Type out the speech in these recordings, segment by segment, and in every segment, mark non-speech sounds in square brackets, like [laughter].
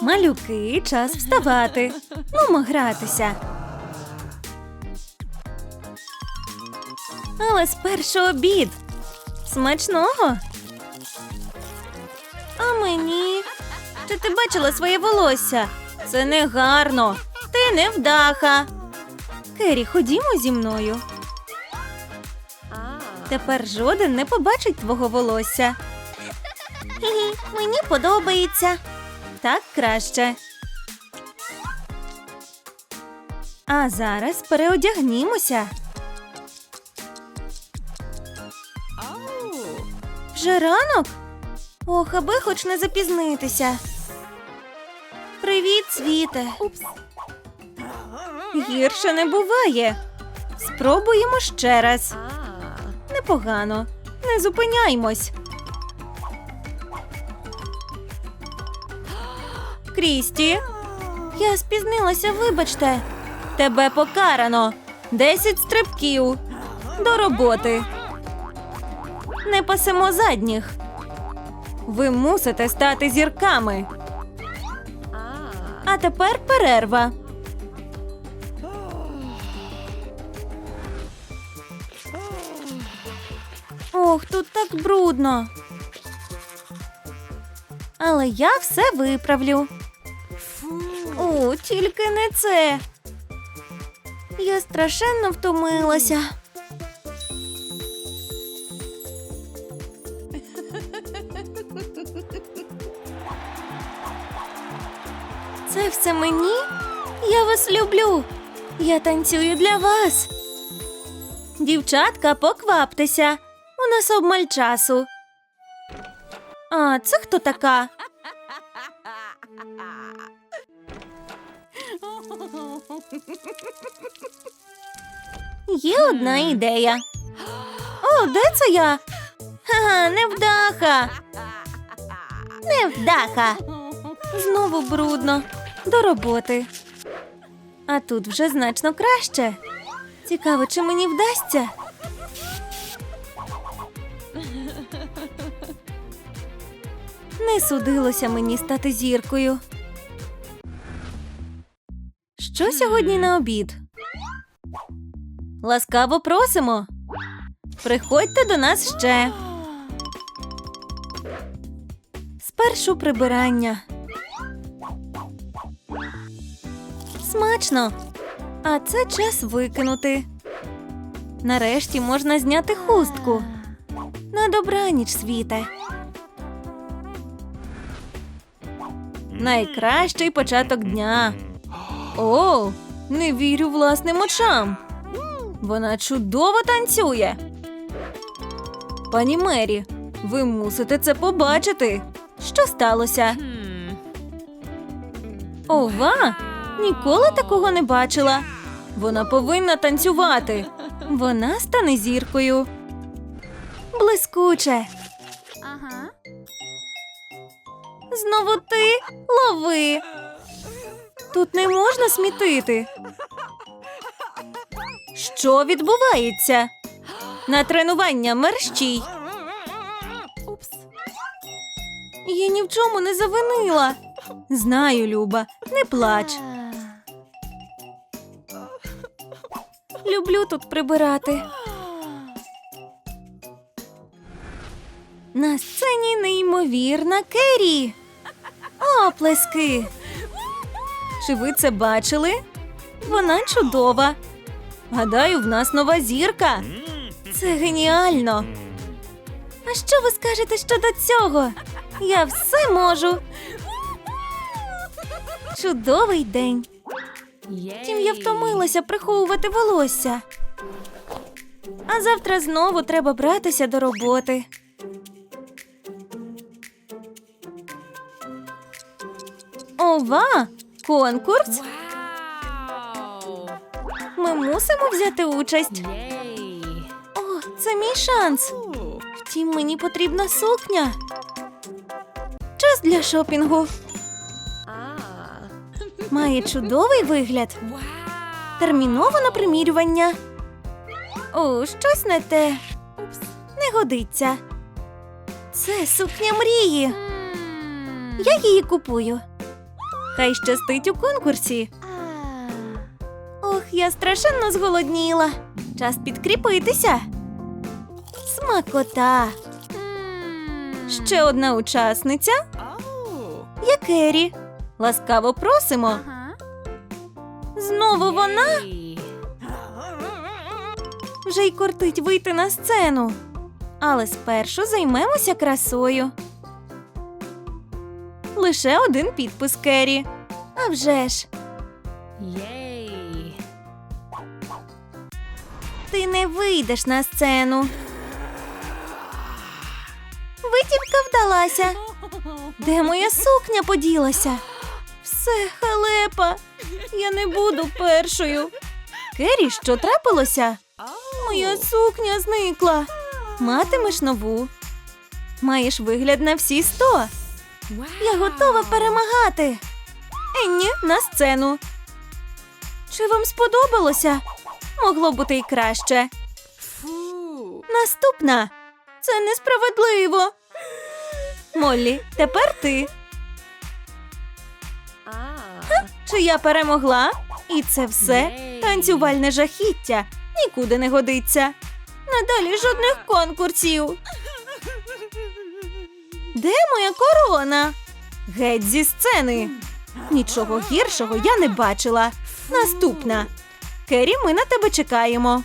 Малюки, час вставати. Нумо гратися. Але спершу обід. Смачного. А мені. Чи ти бачила своє волосся? Це не гарно. Ти не вдаха. Кері, ходімо зі мною. Тепер жоден не побачить твого волосся. Мені подобається. Так краще. А зараз переодягнімося. Вже ранок? Ох, аби хоч не запізнитися. Привіт, світе. Гірше не буває. Спробуємо ще раз. Непогано. Не зупиняймось. Крісті. Я спізнилася, вибачте. Тебе покарано. Десять стрибків. До роботи. Не пасемо задніх. Ви мусите стати зірками. А тепер перерва. Ох, тут так брудно. Але я все виправлю. О, тільки не це. Я страшенно втомилася. Це все мені? Я вас люблю. Я танцюю для вас. Дівчатка, покваптеся. У нас обмаль часу. А це хто така? Є одна ідея. О, де це я? Ха, невдаха. Невдаха. Знову брудно. До роботи. А тут вже значно краще. Цікаво, чи мені вдасться. Не судилося мені стати зіркою. Що сьогодні на обід? Ласкаво просимо. Приходьте до нас ще. Спершу прибирання. Смачно. А це час викинути. Нарешті можна зняти хустку. На добраніч, світе. Найкращий початок дня. О, не вірю власним очам. Вона чудово танцює. Пані Мері, ви мусите це побачити. Що сталося? Ова! Ніколи такого не бачила. Вона повинна танцювати. Вона стане зіркою. Блискуче. Ага. Знову ти лови. Тут не можна смітити. Що відбувається? На тренування мерщій. Упс. Я ні в чому не завинила. Знаю, Люба, не плач. Люблю тут прибирати. На сцені неймовірна Керрі. Оплески. Чи ви це бачили? Вона чудова. Гадаю, в нас нова зірка. Це геніально. А що ви скажете щодо цього? Я все можу. Чудовий день. Втім, я втомилася приховувати волосся. А завтра знову треба братися до роботи. Ова! Конкурс? Ми мусимо взяти участь. О, це мій шанс. Втім, мені потрібна сукня. Час для шопінгу. Має чудовий вигляд. Терміново на примірювання. О, щось не те. Не годиться. Це сукня мрії. Я її купую. Хай щастить у конкурсі. Ох, я страшенно зголодніла. Час підкріпитися. Смакота. Ще одна учасниця. Я Керрі. Ласкаво просимо. Знову вона вже й кортить вийти на сцену. Але спершу займемося красою. Лише один підпис Керрі. А вже ж, Yay. ти не вийдеш на сцену. Витівка вдалася. Де моя сукня поділася? Все, халепа. Я не буду першою. Керрі, що трапилося? Моя сукня зникла. Матимеш нову. Маєш вигляд на всі сто. Я готова перемагати. Енні, на сцену. Чи вам сподобалося? Могло бути й краще. Фу. Наступна. Це несправедливо. Моллі, тепер ти. Ah. Чи я перемогла? І це все танцювальне жахіття. Нікуди не годиться. Надалі жодних конкурсів. Де моя корона? Геть зі сцени. Нічого гіршого я не бачила. Наступна. Керрі, ми на тебе чекаємо.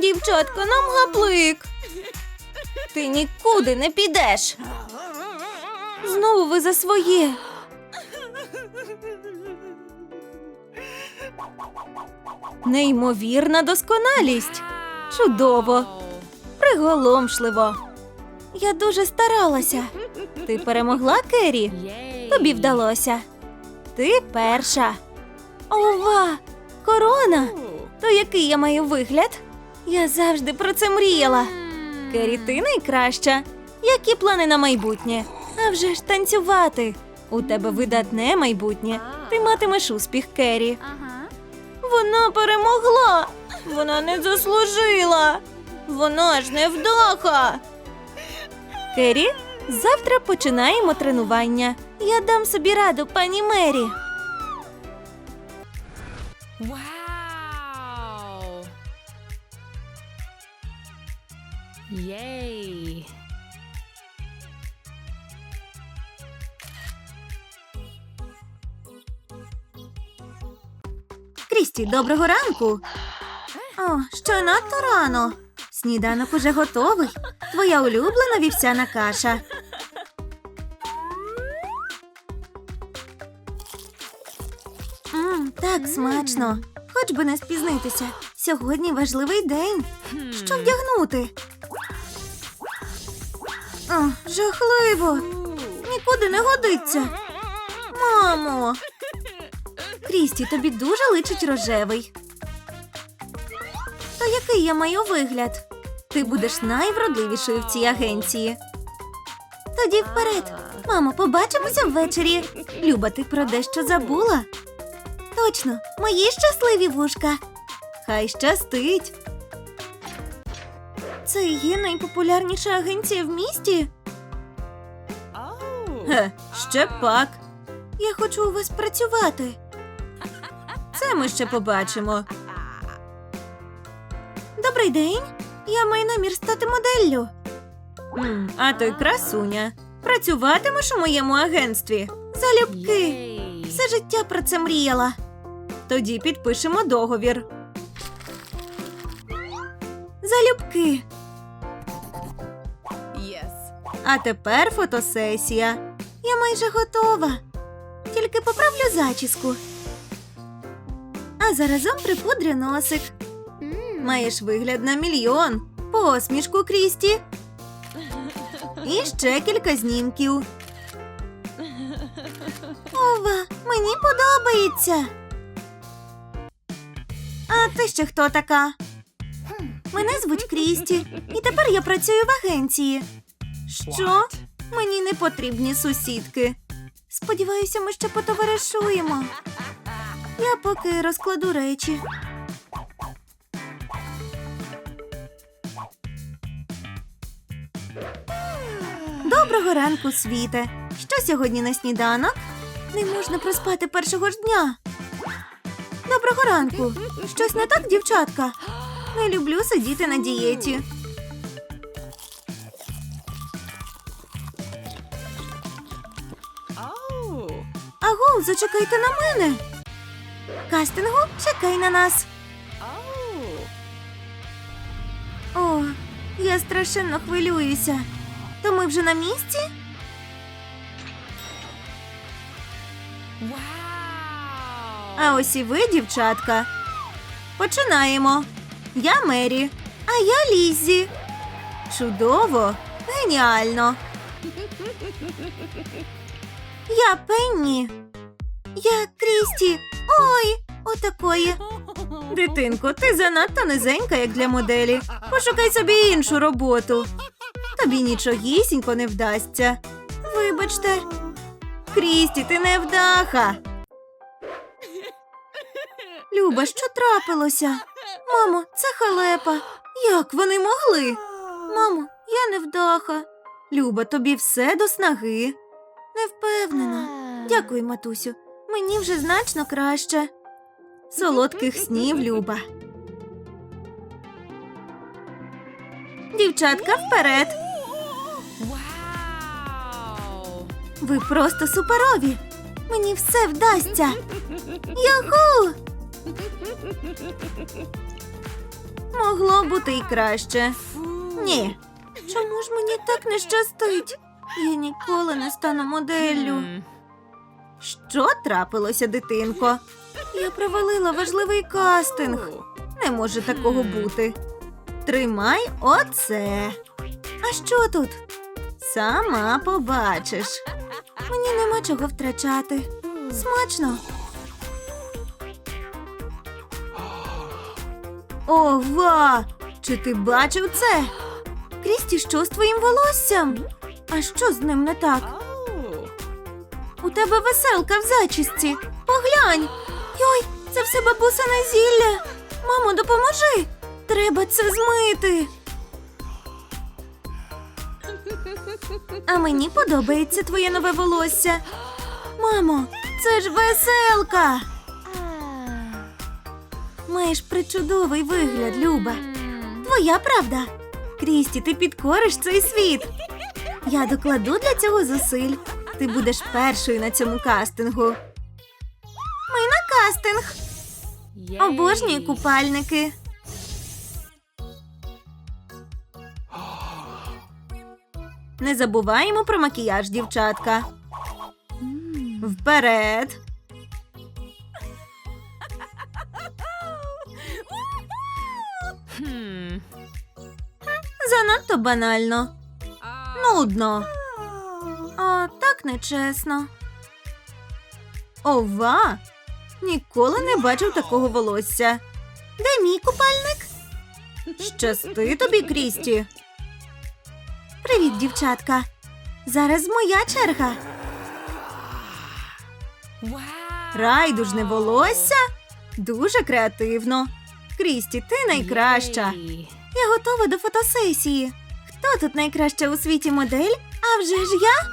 Дівчатка, нам гаплик. Ти нікуди не підеш. Знову ви за своє. Неймовірна досконалість. Чудово. Приголомшливо. Я дуже старалася. Ти перемогла, Керрі? Тобі вдалося. Ти перша. Ова! Корона! То який я маю вигляд? Я завжди про це мріяла. Керрі, ти найкраща. Які плани на майбутнє? А вже ж танцювати. У тебе видатне майбутнє. Ти матимеш успіх, Керрі. Вона перемогла. Вона не заслужила. Вона ж не вдаха. Керрі, завтра починаємо тренування. Я дам собі раду, пані Мері. Wow. Yay. Крісті, доброго ранку. О, що надто рано. Сніданок уже готовий. Твоя улюблена вівсяна каша. Мм, так смачно. Хоч би не спізнитися. Сьогодні важливий день. Що вдягнути? О, жахливо. Нікуди не годиться. Мамо. Крісті, тобі дуже личить рожевий. То який я маю вигляд? Ти будеш найвродливішою в цій агенції. Тоді вперед. Мамо, побачимося ввечері. Люба, ти про дещо забула? Точно, мої щасливі вушка. Хай щастить. Це є найпопулярніша агенція в місті? Ге, ще пак. Я хочу у вас працювати. Це ми ще побачимо. Добрий день. Я маю намір стати моделлю. М, а той красуня. Працюватимеш у моєму агентстві. Залюбки. Все життя про це мріяла. Тоді підпишемо договір. Залюбки. Yes. А тепер фотосесія. Я майже готова. Тільки поправлю зачіску. А заразом припудрю носик. Маєш вигляд на мільйон. Посмішку Крісті. І ще кілька знімків. Ова, мені подобається. А ти ще хто така? Мене звуть Крісті, і тепер я працюю в агенції. Що? Мені не потрібні сусідки. Сподіваюся, ми ще потоваришуємо. Я поки розкладу речі. Доброго ранку, світе. Що сьогодні на сніданок? Не можна проспати першого ж дня. Доброго ранку. Щось не так, дівчатка? Не люблю сидіти на дієті. Oh. Аго, зачекайте на мене. Кастингу, чекай на нас. О, я страшенно хвилююся. То ми вже на місці? А ось і ви, дівчатка. Починаємо. Я Мері, а я Лізі. Чудово, геніально. Я Пенні. Я Крісті. Ой, отакої. Дитинко, ти занадто низенька, як для моделі. Пошукай собі іншу роботу. Тобі нічогісінько не вдасться. Вибачте. Крісті, ти не вдаха. Люба, що трапилося? Мамо, це халепа. Як вони могли? Мамо, я не вдаха. Люба, тобі все до снаги. Не впевнена. Дякую, матусю. Мені вже значно краще. Солодких снів, Люба. Дівчатка, вперед! Ви просто суперові. Мені все вдасться. Яху! Могло бути і краще. Ні. Чому ж мені так не щастить? Я ніколи не стану моделлю. Що трапилося, дитинко? Я провалила важливий кастинг. Не може такого бути. Тримай оце. А що тут? Сама побачиш. Мені нема чого втрачати. Смачно. Ова! Чи ти бачив це? Крісті, що з твоїм волоссям? А що з ним не так? У тебе веселка в зачісті. Поглянь. Йой, це все бабусине зілля. Мамо, допоможи. Треба це змити. А мені подобається твоє нове волосся. Мамо, це ж веселка. Маєш причудовий вигляд, Люба. Твоя правда. Крісті, ти підкориш цей світ. Я докладу для цього зусиль. Ти будеш першою на цьому кастингу. Ми на кастинг. Обожнюю купальники. Не забуваємо про макіяж, дівчатка. Вперед. Занадто банально. Нудно. О, так нечесно. Ова! Ніколи не бачив такого волосся. Де мій купальник? Щасти тобі, Крісті. Привіт, дівчатка. Зараз моя черга. Райдужне волосся? Дуже креативно. Крісті, ти найкраща. Я готова до фотосесії. Хто тут найкраща у світі модель? А вже ж я?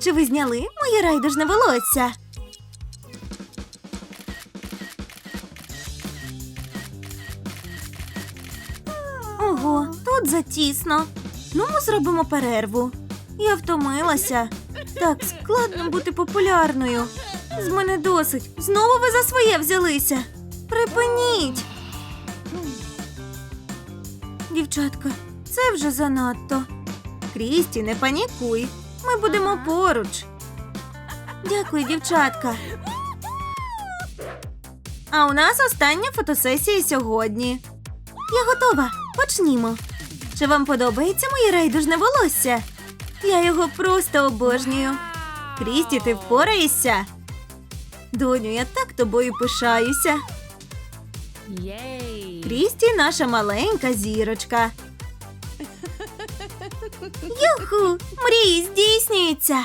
Чи ви зняли моє райдужне волосся? Ого, тут затісно. Ну, ми зробимо перерву. Я втомилася. Так складно бути популярною. З мене досить. Знову ви за своє взялися. Припиніть. Дівчатка, це вже занадто. Крісті, не панікуй. Ми будемо поруч. Дякую, дівчатка. А у нас остання фотосесія сьогодні. Я готова. Почнімо. Чи вам подобається моє райдужне волосся? Я його просто обожнюю. Крісті, ти впораєшся? Доню, я так тобою пишаюся. Крісті наша маленька зірочка. [laughs] Юху, мрії здійснюються.